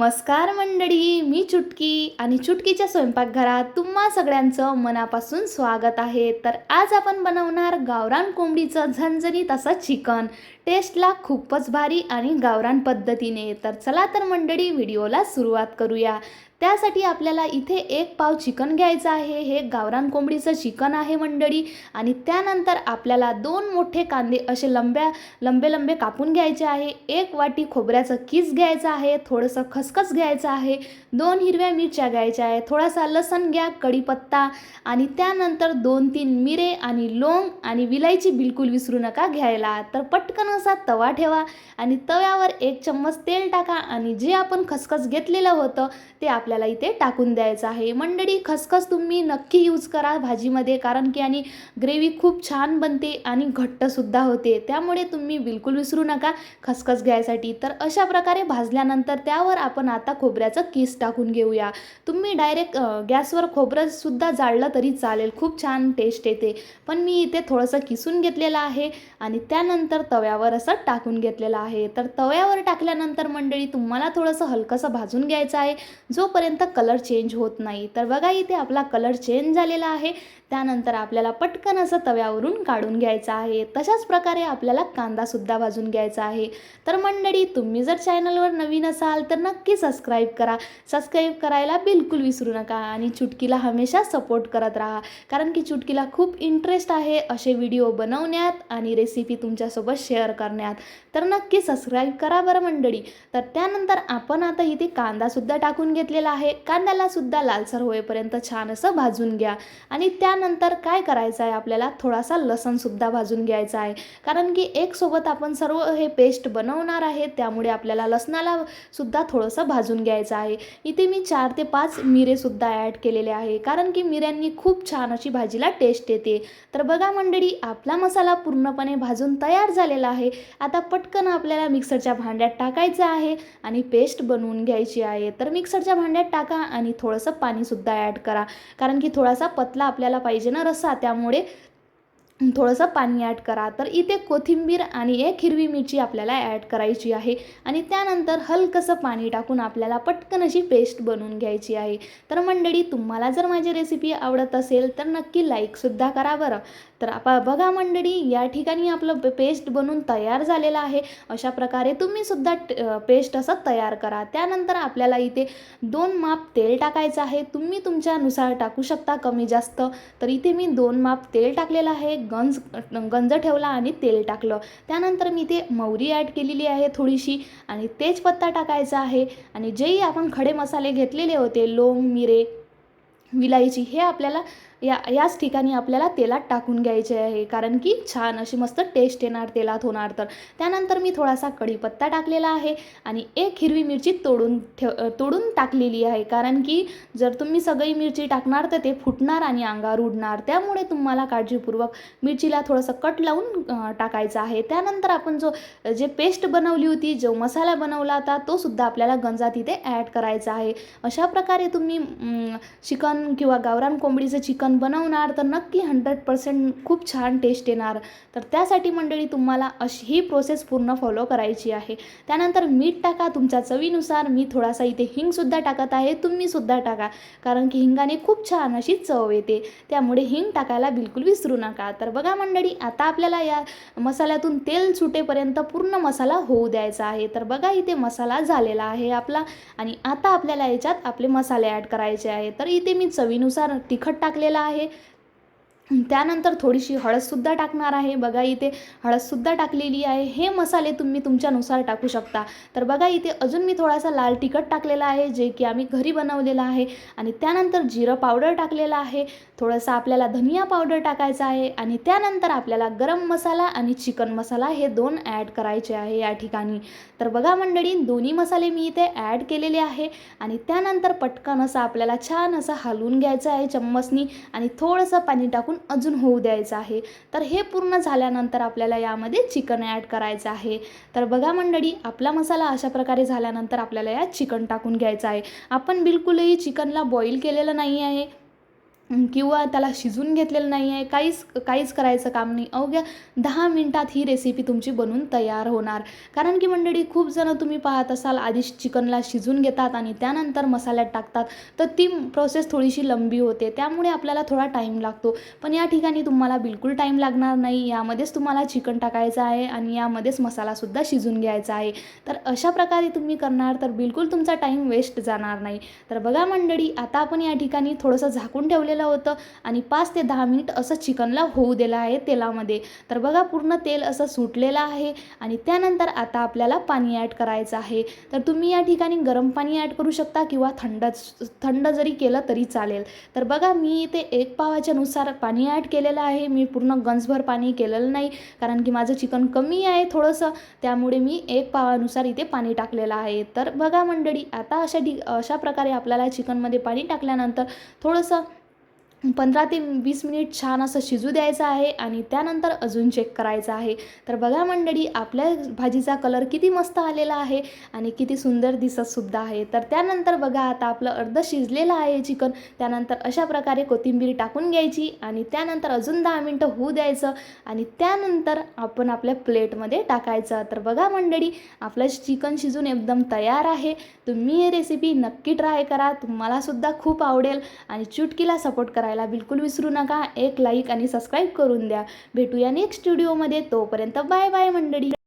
नमस्कार मंडळी मी चुटकी आणि चुटकीच्या स्वयंपाकघरात तुम्हा सगळ्यांचं मनापासून स्वागत आहे. तर आज आपण बनवणार गावरान कोंबडीचं झणझणीत असं चिकन. टेस्टला खूपच भारी आणि गावरान पद्धतीने. तर चला तर मंडळी व्हिडिओला सुरुवात करूया. त्यासाठी आपल्याला इथे एक पाव चिकन घ्यायचं आहे. हे गावरान कोंबडीचं चिकन आहे मंडळी. आणि त्यानंतर आपल्याला दोन मोठे कांदे असे लंब्या लंबे लंबे कापून घ्यायचे आहे. एक वाटी खोबऱ्याचं किस घ्यायचं आहे. थोडंसं खसखस घ्यायचं आहे. दोन हिरव्या मिरच्या घ्यायच्या आहे. थोडासा लसण घ्या कढीपत्ता आणि त्यानंतर दोन तीन मिरे आणि लोंग आणि विलायची बिलकुल विसरू नका घ्यायला. तर पटकन असा तवा ठेवा आणि तव्यावर एक चम्मच तेल टाका आणि जे आपण खसखस घेतलेलं होतं ते आपल्याला इथे टाकून द्यायचं आहे. मंडळी खसखस तुम्ही नक्की यूज करा भाजीमध्ये कारण की आणि ग्रेव्ही खूप छान बनते आणि घट्टसुद्धा होते. त्यामुळे तुम्ही बिलकुल विसरू नका खसखस घ्यायसाठी. तर अशा प्रकारे भाजल्यानंतर त्यावर आपण आता खोबऱ्याचं किस टाकून घेऊया. तुम्ही डायरेक्ट गॅसवर खोबरंसुद्धा जाळलं तरी चालेल. खूप छान टेस्ट येते. पण मी इथे थोडंसं किसून घेतलेलं आहे आणि त्यानंतर तव्यावर असं टाकून घेतलेलं आहे. तर तव्यावर टाकल्यानंतर मंडळी तुम्हाला थोडंसं हलकंसं भाजून घ्यायचं आहे. जोपर्यंत कलर चेंज होत नाही. तर बघा इथे आपला कलर चेंज झालेला आहे. त्यानंतर आपल्याला पटकन असं तव्यावरून काढून घ्यायचं आहे. तशाच प्रकारे आपल्याला कांदासुद्धा भाजून घ्यायचा आहे. तर मंडळी तुम्ही जर चॅनलवर नवीन असाल तर नक्की सबस्क्राईब करा. सबस्क्राईब करायला बिलकुल विसरू नका आणि चुटकीला हमेशा सपोर्ट करत राहा. कारण की चुटकीला खूप इंटरेस्ट आहे असे व्हिडिओ बनवण्यात आणि रेसिपी तुमच्यासोबत शेअर करण्यात. तर नक्की सबस्क्राईब करा बरं मंडळी. तर त्यानंतर आपण आता इथे कांदासुद्धा टाकून घेतलेला आहे. कांद्यालासुद्धा लालसर होईपर्यंत छान असं भाजून घ्या. आणि त्यानंतर काय करायचं आहे आपल्याला? थोडासा लसणसुद्धा भाजून घ्यायचा आहे. कारण की एक सोबत आपण सर्व हे पेस्ट बनवणार आहे. त्यामुळे आपल्याला लसणाला सुद्धा थोडंसं भाजून घ्यायचं आहे. इथे मी चार ते पाच मिरेसुद्धा ॲड केलेले आहे. कारण की मिऱ्यांनी खूप छान अशी भाजीला टेस्ट येते. तर बघा मंडळी आपला मसाला पूर्णपणे भाजून तयार झालेला आहे. आता पटकन आपल्याला मिक्सरच्या भांड्यात टाकायचं आहे आणि पेस्ट बनवून घ्यायची आहे. तर मिक्सरच्या भांड्यात टाका आणि थोडंसं पाणीसुद्धा ॲड करा. कारण की थोडासा पतला आपल्याला पाहिजे ना रस्सा त्यामुळे थोडंसं पाणी ॲड करा. तर इथे कोथिंबीर आणि एक हिरवी मिरची आपल्याला ॲड करायची आहे. आणि त्यानंतर हलकंसं पाणी टाकून आपल्याला पटकन अशी पेस्ट बनवून घ्यायची आहे. तर मंडळी तुम्हाला जर माझी रेसिपी आवडत असेल तर नक्की लाईकसुद्धा करा बरं. तर आपा बघा मंडळी या ठिकाणी आपलं पेस्ट बनवून तयार झालेलं आहे. अशा प्रकारे तुम्हीसुद्धा पेस्ट असं तयार करा. त्यानंतर आपल्याला इथे दोन माप तेल टाकायचं आहे. तुम्ही तुमच्यानुसार टाकू शकता कमी जास्त. तर इथे मी दोन माप तेल टाकलेलं आहे. गंज गंज ठेवला आणि तेल टाकलं. त्यानंतर मी ते मौरी ॲड केलेली आहे थोडीशी आणि तेजपत्ता टाकायचा आहे. आणि जेही आपण खडे मसाले घेतलेले होते लोंग मिरे विलायची हे आपल्याला या याच ठिकाणी आपल्याला तेलात टाकून घ्यायचे आहे कारण की छान अशी मस्त टेस्ट येणार तेलात होणार तर. त्यानंतर मी थोडासा कढीपत्ता टाकलेला आहे आणि एक हिरवी मिरची तोडून ठेव तोडून टाकलेली आहे कारण की जर तुम्ही सगळी मिरची टाकणार तर ते फुटणार आणि अंगावर उडणार. त्यामुळे तुम्हाला काळजीपूर्वक मिरचीला थोडंसं कट लावून टाकायचं आहे. त्यानंतर आपण जो जे पेस्ट बनवली होती जो मसाला बनवला होता तो सुद्धा आपल्याला गंजात इथे ॲड करायचा आहे. अशा प्रकारे तुम्ही चिकन किंवा गावरान कोंबडीचं चिकन पटकन बनवणार तर नक्की हंड्रेड पर्सेंट खूप छान टेस्ट येणार. तर त्यासाठी मंडळी तुम्हाला अशी ही प्रोसेस पूर्ण फॉलो करायची आहे. त्यानंतर मीठ टाका तुमच्या चवीनुसार. मी थोडासा इथे हिंगसुद्धा टाकत आहे. तुम्हीसुद्धा टाका. कारण की हिंगाने खूप छान अशी चव येते. त्यामुळे हिंग टाकायला बिलकुल विसरू नका. तर बघा मंडळी आता आपल्याला या मसाल्यातून तेल सुटेपर्यंत पूर्ण मसाला होऊ द्यायचा आहे. तर बघा इथे मसाला झालेला आहे आपला आणि आता आपल्याला याच्यात आपले मसाले ॲड करायचे आहे. तर इथे मी चवीनुसार तिखट टाकलेलं आहे. त्यानंतर थोडीशी हळदसुद्धा टाकणार आहे. बघा इथे हळदसुद्धा टाकलेली आहे. हे मसाले तुम्ही तुमच्यानुसार टाकू शकता. तर बघा इथे अजून मी थोडासा लाल तिखट टाकलेला आहे जे की आम्ही घरी बनवलेलं आहे. आणि त्यानंतर जिरं पावडर टाकलेलं आहे. थोडंसं आपल्याला धनिया पावडर टाकायचा आहे. आणि त्यानंतर आपल्याला गरम मसाला आणि चिकन मसाला हे दोन ॲड करायचे आहे या ठिकाणी. तर बघा मंडळी दोन्ही मसाले मी इथे ॲड केलेले आहे. आणि त्यानंतर पटकन असं आपल्याला छान असं हलवून घ्यायचं आहे चम्मचनी. आणि थोडंसं पाणी टाकून अजून होऊ द्यायचं आहे. तर हे पूर्ण झाल्यानंतर आपल्याला यामध्ये चिकन ॲड करायचं आहे. तर बघा मंडळी आपला मसाला अशा प्रकारे झाल्यानंतर आपल्याला यात चिकन टाकून घ्यायचं आहे. आपण बिलकुलही चिकनला बॉईल केलेलं नाही आहे. किंवा त्याला शिजून घेतलेलं नाही आहे काहीच काहीच करायचं काम नाही. अवघ्या दहा मिनटात ही रेसिपी तुमची बनून तयार होणार. कारण की मंडळी खूप जणं तुम्ही पाहत असाल आधी चिकनला शिजून घेतात आणि त्यानंतर मसाल्यात टाकतात. तर ती प्रोसेस थोडीशी लंबी होते. त्यामुळे आपल्याला थोडा टाईम लागतो. पण या ठिकाणी तुम्हाला बिलकुल टाईम लागणार नाही. यामध्येच तुम्हाला चिकन टाकायचं आहे आणि यामध्येच मसालासुद्धा शिजून घ्यायचा आहे. तर अशा प्रकारे तुम्ही करणार तर बिलकुल तुमचा टाईम वेस्ट जाणार नाही. तर बघा मंडळी आता आपण या ठिकाणी थोडंसं झाकून ठेवलेलं होतं आणि पाच ते दहा मिनिट असं चिकनला होऊ दिलं आहे तेलामध्ये. तर बघा पूर्ण तेल असं सुटलेलं आहे आणि त्यानंतर आता आपल्याला पाणी ॲड करायचं आहे. तर तुम्ही या ठिकाणी गरम पाणी ॲड करू शकता किंवा थंड थंड जरी केलं तरी चालेल. तर बघा मी इथे एक पावाच्यानुसार पाणी ॲड केलेलं आहे. मी पूर्ण गंजभर पाणी केलेलं नाही कारण की माझं चिकन कमी आहे थोडंसं. त्यामुळे मी एक पावानुसार इथे पाणी टाकलेलं आहे. तर बघा मंडळी आता अशा ठिक अशा प्रकारे आपल्याला चिकनमध्ये पाणी टाकल्यानंतर थोडंसं पंधरा ते वीस मिनिट छान असं शिजू द्यायचं आहे आणि त्यानंतर अजून चेक करायचं आहे. तर बघा मंडळी आपल्या भाजीचा कलर किती मस्त आलेला आहे आणि किती सुंदर दिसतसुद्धा आहे. तर त्यानंतर बघा आता आपलं अर्ध शिजलेलं आहे चिकन. त्यानंतर अशा प्रकारे कोथिंबीर टाकून घ्यायची आणि त्यानंतर अजून दहा मिनटं होऊ द्यायचं आणि त्यानंतर आपण आपल्या प्लेटमध्ये टाकायचं. तर बघा मंडळी आपलं चिकन शिजून एकदम तयार आहे. तुम्ही ही रेसिपी नक्की ट्राय करा. तुम्हालासुद्धा खूप आवडेल आणि चुटकीला सपोर्ट करायला बिलकुल विसरू नका. एक लाईक आणि सबस्क्राईब करून द्या. भेटूया नेक्स्ट व्हिडिओमध्ये तोपर्यंत बाय बाय मंडळी.